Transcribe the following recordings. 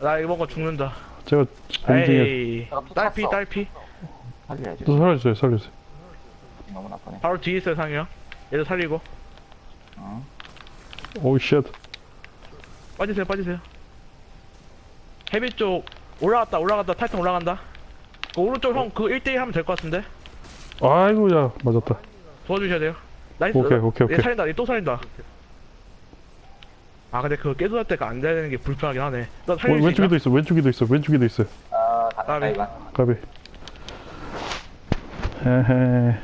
나 이번 거 죽는다. 제가 공중에 에이. 딸피. 딸피. 살려야지. 또 살려주세요 살려주세요 너무 나쁘네. 바로 뒤에 있어요, 상이 형. 얘도 살리고. 어. 오우 쉣 빠지세요, 빠지세요. 헤비 쪽 올라갔다, 올라갔다, 타이탄 올라간다. 그 오른쪽 형, 그 1대1 하면 될 것 같은데? 아이고야 맞았다 도와주셔야 돼요. 나이스. 오케이, 오케이, 얘 오케이. 살린다, 얘 또 살린다. 아, 근데 그거 깨끗할 때가 안 되는 게 불편하긴 하네. 나 어, 살릴 수 있나? 왼쪽에도 있어 왼쪽에도 있어 왼쪽에도 있어 아, 다 까비. 가비 헤헤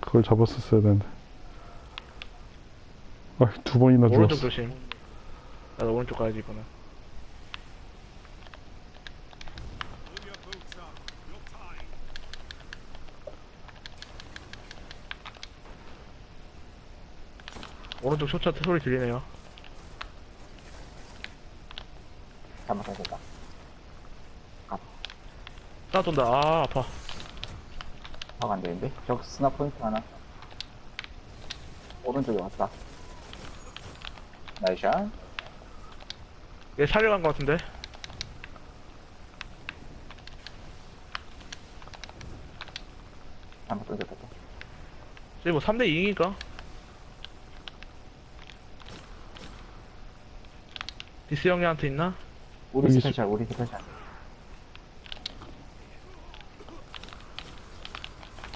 그걸 잡았었어야 되는데 아두 번이나 오른쪽 죽었어 조심. 나도 오른쪽 가야지, 이거는. 오른쪽 쇼차트 소리 들리네요. 잘못했다. 쏴돈다. 아, 아파. 하가 안 되는데? 저 스나 포인트 하나. 오른쪽에 왔다. 나이샷. 얘 살려간 것 같은데? 잘못 던졌다. 저기 뭐 3대 2니까. 디스 형님한테 있나? 우리 여기 스페셜, 우리 스페셜.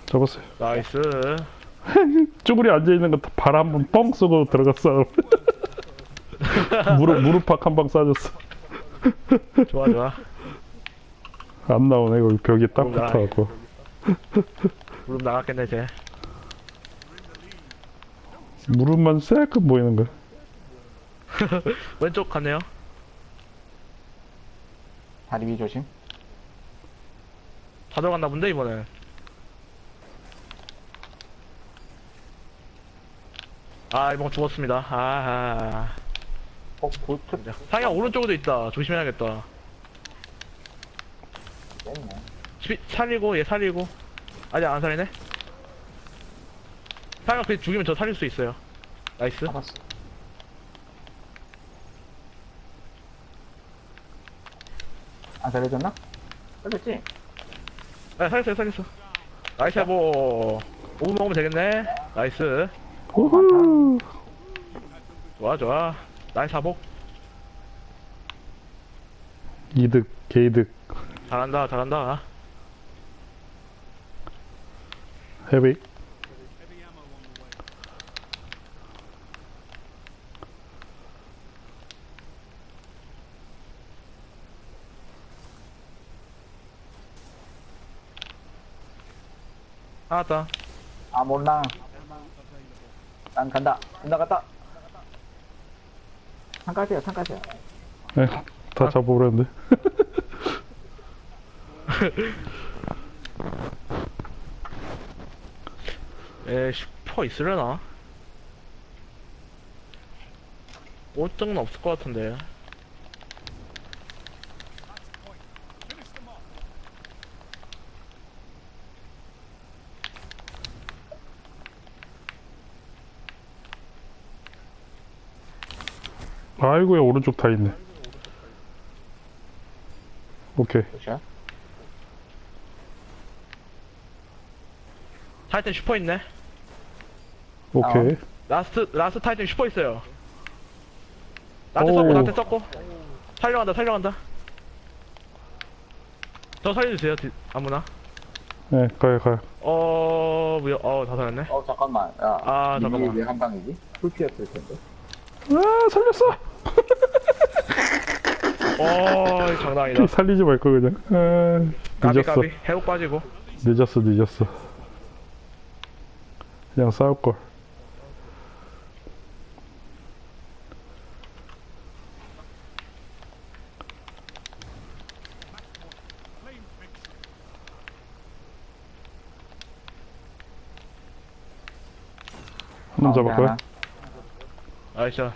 잡았어요 나이스. 쭈그리 앉아있는 거발한번 뻥 쏘고 들어갔어 무릎 무릎팍 한 방 쏴줬어 좋아, 좋아. 안 나오네 거기 벽에 딱. 붙어갖고 무릎 나갔겠네, 쟤. 무릎만 쎄끔 보이는 거야 왼쪽 갔네요. 다리 위 조심. 다 들어갔나 본데, 이번엔. 아, 이번 거 죽었습니다. 아, 아, 어, 볼트 아. 상형 오른쪽에도 있다. 조심해야겠다. 뺐네. 시- 살리고, 얘 살리고. 아직 안 살리네? 상형 그 죽이면 저 살릴 수 있어요. 나이스. 잡았어. 안 살려줬나? 살렸지? 아, 살렸어요, 살렸어. 나이스, 뭐. 5분 먹으면 되겠네. 나이스. 우후 좋아, 좋아. 나이스 사복. 이득 개이득 잘한다, 잘한다. 헤비 알았다. 아, 몰라. 난 간다. 나갔다. 상까지야, 상까지야. 네, 다 잡아버렸는데 에, 슈퍼 있으려나? 꼴등은 없을 것 같은데. 아이고야 오른쪽 다 있네 오케이 굿샷. 타이탄 슈퍼 있네. 오케이 라스트, 라스트 타이탄 슈퍼 있어요. 나한테 오. 썼고, 나한테 썼고. 살려간다, 살려간다. 저 살려주세요, 디- 아무나. 네 가요 가요 어, 뭐야, 어, 다 살았네. 어, 잠깐만. 야, 아, 이게 잠깐만. 왜한 방이지? 풀피였을 텐데. 아 살렸어 어, 장난 아니다. 살리지 말 걸 그냥 아, 까비, 늦었어 까비. 회복 빠지고. 늦었어 늦었어 그냥 싸울 걸 한번 가운데 잡을까요? 나이스.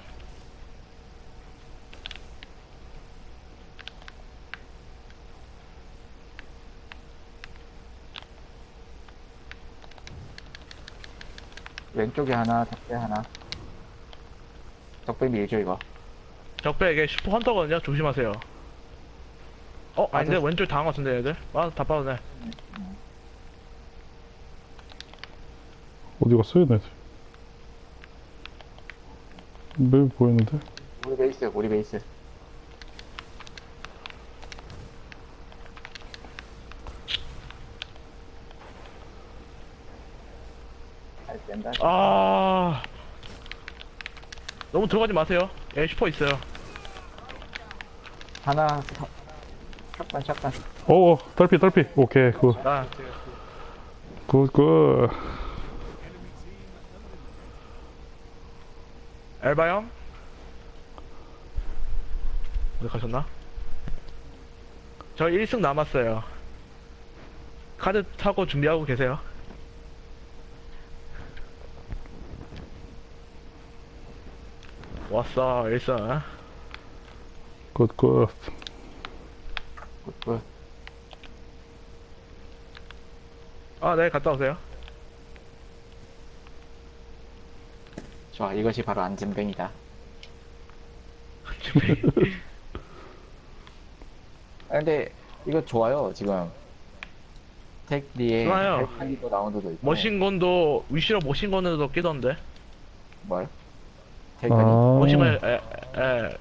왼쪽에 하나, 적배 하나. 적배 밀죠, 이거. 적배에게 슈퍼 헌터거든요. 조심하세요. 어, 아닌데 맞아. 왼쪽 당한 것 같은데 얘들. 아, 다 빠졌네. 어디 갔어 얘네 매 보이는데 우리 베이스, 우리 베이스. 잘 뺀다. 아, 너무 들어가지 마세요. 예, 슈퍼 있어요. 하나, 사- 샷건, 샷건. 어 딸피 딸피 오케이 굿 나 굿, 굿. 엘바 형. 어디 가셨나? 저 1승 남았어요. 카드 타고 준비하고 계세요. 왔어, 1승. 굿, 굿. 굿, 굿. 아, 네, 갔다 오세요. 좋아, 이것이 바로 안전뱅이다. 아, 근데 이거 좋아요, 지금. 택리에 좋아요. 칼리버 라운드도 있고. 머신건도, 위시로 머신건에도 끼던데. 뭘? 택리. 아, 머신건, 에, 에,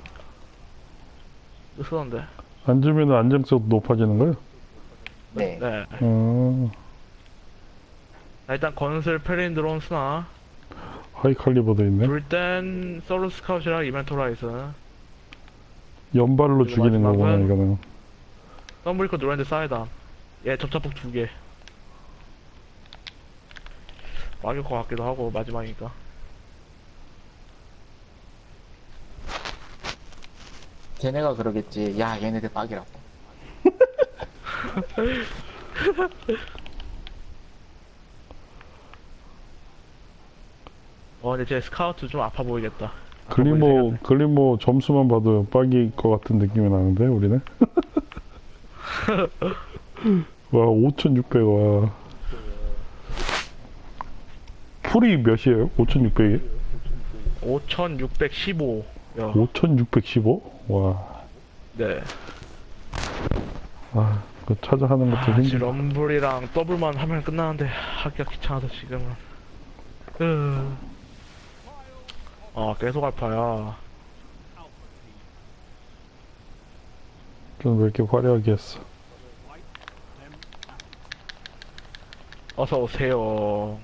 쓰던데. 앉으면 안정성 높아지는 거예요? 네. 네. 음, 자, 일단 건슬 페린 드론 스나. 하이 칼리버도 있네. 불땐 솔로 스카웃이랑 이벤트 라이슨. 연발로 그리고 죽이는 거구나, 마지막은- 이거는. 덤블리커 노랜드 사이다. 얘 접착폭 두 개. 막일 것 같기도 하고 마지막이니까. 걔네가 그러겠지. 야, 얘네들 빡이라고. 어 근데 제 스카우트 좀 아파 보이겠다. 아파 글리모, 보이긴 글리모 점수만 봐도 빡일 것 같은 느낌이 나는데, 우리는? 와, 5,600, 와. 풀이 몇이에요? 5,600이? 한데. 5615. 야, 5,615? 와, 네. 아, 그 찾아 하는 것도 아, 지금 힘들어. 럼블이랑 더블만 하면 끝나는데 하기가 귀찮아서 지금은. 으. 아 계속 아파요. 좀왜 이렇게 화려하게 했어? 어서 오세요.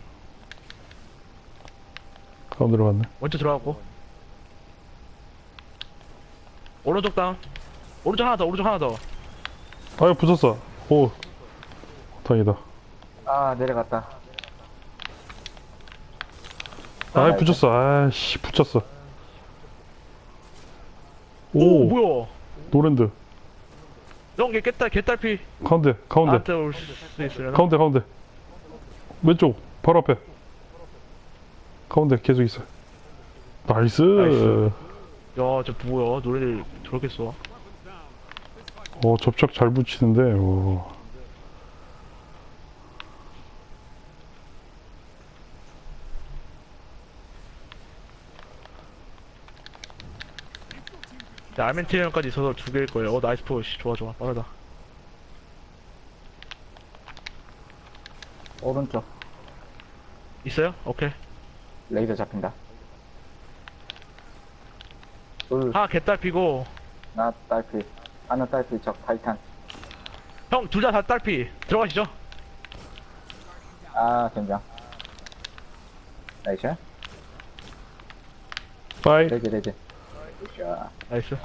가운데로 갔네. 먼저 들어가고. 오른쪽 다운. 오른쪽 하나 더. 오른쪽 하나 더. 아유, 부쉈어. 오, 다행이다. 아, 내려갔다. 아이, 붙였어. 아이씨, 붙였어. 오, 오, 뭐야? 노랜드. 여기 개딸 개딸피 가운데, 가운데, 나한테 올 수 있으려나? 가운데, 가운데. 왼쪽, 바로 앞에. 가운데 계속 있어. 나이스. 나이스. 야, 저 뭐야? 노래를 저렇게 써. 어, 접착 잘 붙이는데, 어. 자, 알멘티리언까지 있어서 두 개일 거예요. 어, 나이스 포시. 좋아, 좋아. 빠르다. 오른쪽. 있어요? 오케이. 레이더 잡힌다. 둘, 하나 개딸피고. 하나 딸피. 하나 딸피, 적 타이탄. 형, 둘 다 다 딸피. 들어가시죠. 아, 된장. 나이스. 빠이. 레드, 레드. 자, 나이스.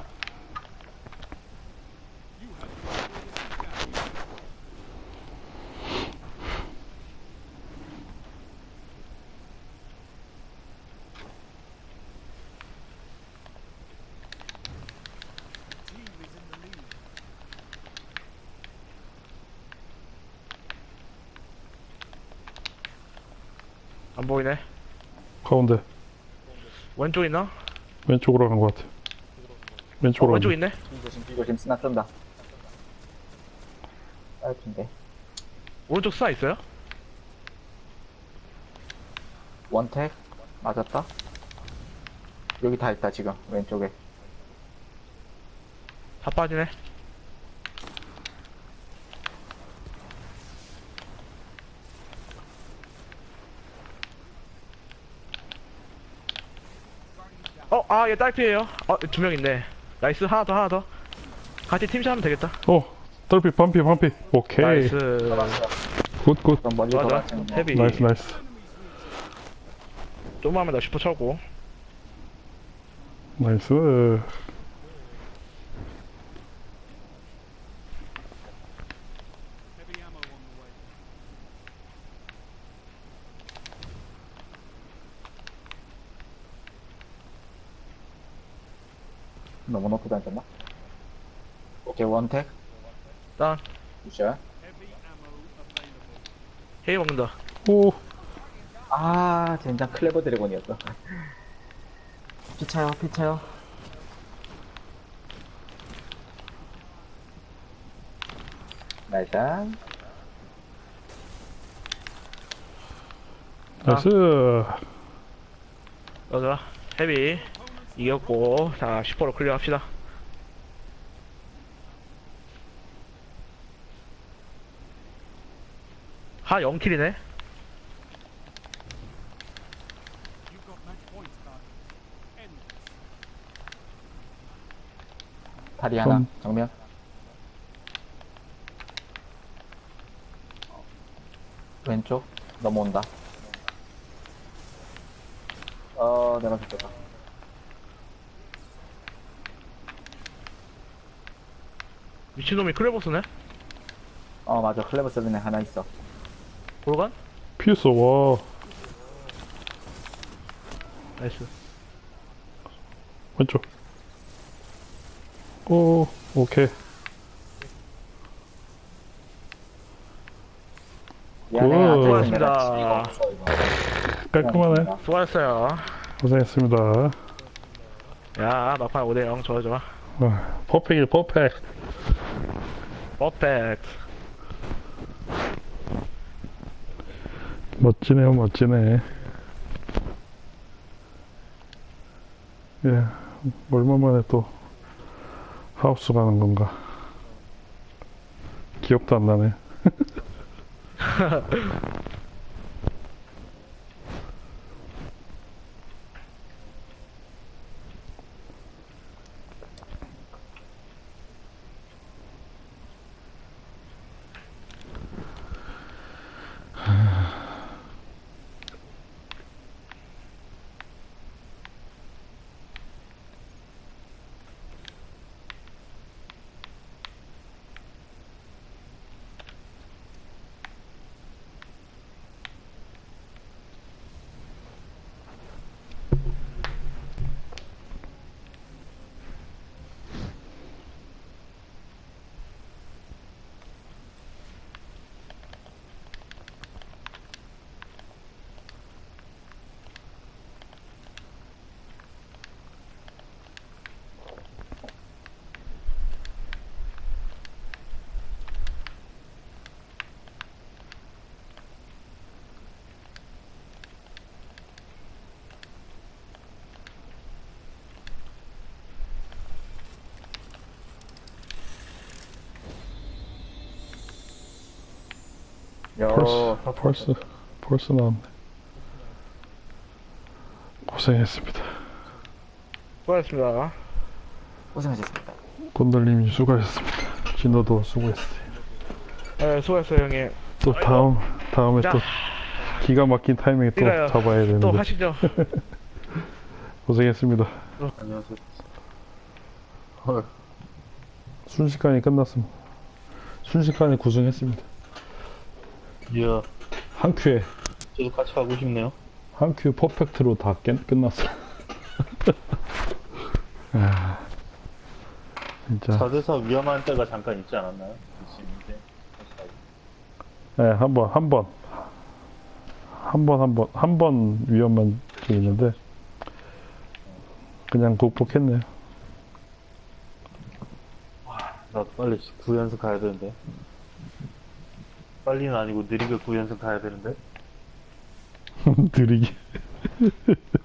안 보이네. 가운데. 왼쪽 있나? 왼쪽으로 간것 같아. 어, 왼쪽으로 왼쪽 간 있네. 조심, 조심, 스나 쏜다. 딸피인데. 오른쪽 스나 있어요? 원택? 맞았다? 여기 다 있다, 지금. 왼쪽에. 다 빠지네. 어, 아, 얘 딸피에요. 어, 두 명 있네. 나이스, 하나 더, 하나 더. 같이 팀샷 하면 되겠다. 어, 떨피, 반피, 반피. 오케이. 나이스. 굿, 굿. 좀 멀리 맞아. 돌아가시는 헤비. 나이스, 나이스. 좀만 하면 나 슈퍼 쳐고. 나이스. 너무 높게 던졌나? 오케이 원택 딴, 굿샷 헤이 먹는다. 오, 아 젠장 클레버 드래곤이었어 피차요 피차요 나이스 나이스. 맞아. 헤비. 이겼고. 자, 슈퍼로 클리어 합시다. 하 0킬이네. 다리 하나 좀- 정면 왼쪽 넘어온다 어 내가 죽겠다 미친놈이 클레버스네. 어 맞아 클레버 세븐에 하나 있어 볼간? 피했어, 와. 나이스. 왼쪽. 오, 오케이. 미안해 굿. 아직 수고하셨습니다. 없어, 이거. 깔끔하네. 수고하셨어요. 고생했습니다. 야, 막판 5대0. 좋아, 좋아. 아, 퍼펙일 퍼펙. 퍼 펙트. 멋지네요, 멋지네. 예, 얼마만에 또 하우스 가는 건가. 기억도 안 나네. 벌써, 요 벌써, 벌써 나왔네. 고생했습니다. 수고하셨습니다. 고생하셨습니다 곤돌님이 수고하셨습니다. 진호도 수고했어요. 네, 수고했어요, 형님. 또 다음, 다음에 자, 또 기가 막힌 타이밍에 또 이거요. 잡아야 또 되는데. 하시죠. 고생했습니다. 안녕하세요 순식간에 끝났습니다. 순식간에 구승했습니다. 이야, 한 큐에 저도 같이 하고 싶네요. 한 큐 퍼펙트로 다 끝, 끝났어. 아, 진짜. 4대4 위험한 때가 잠깐 있지 않았나요? 지금인데. 네, 한 번, 한 번. 한 번, 한 번, 한 번 위험한 게 있는데, 그냥 극복했네요. 나 빨리 구연승 가야 되는데. 빨리는 아니고 느리게 구연승 가야 되는데. 느리게.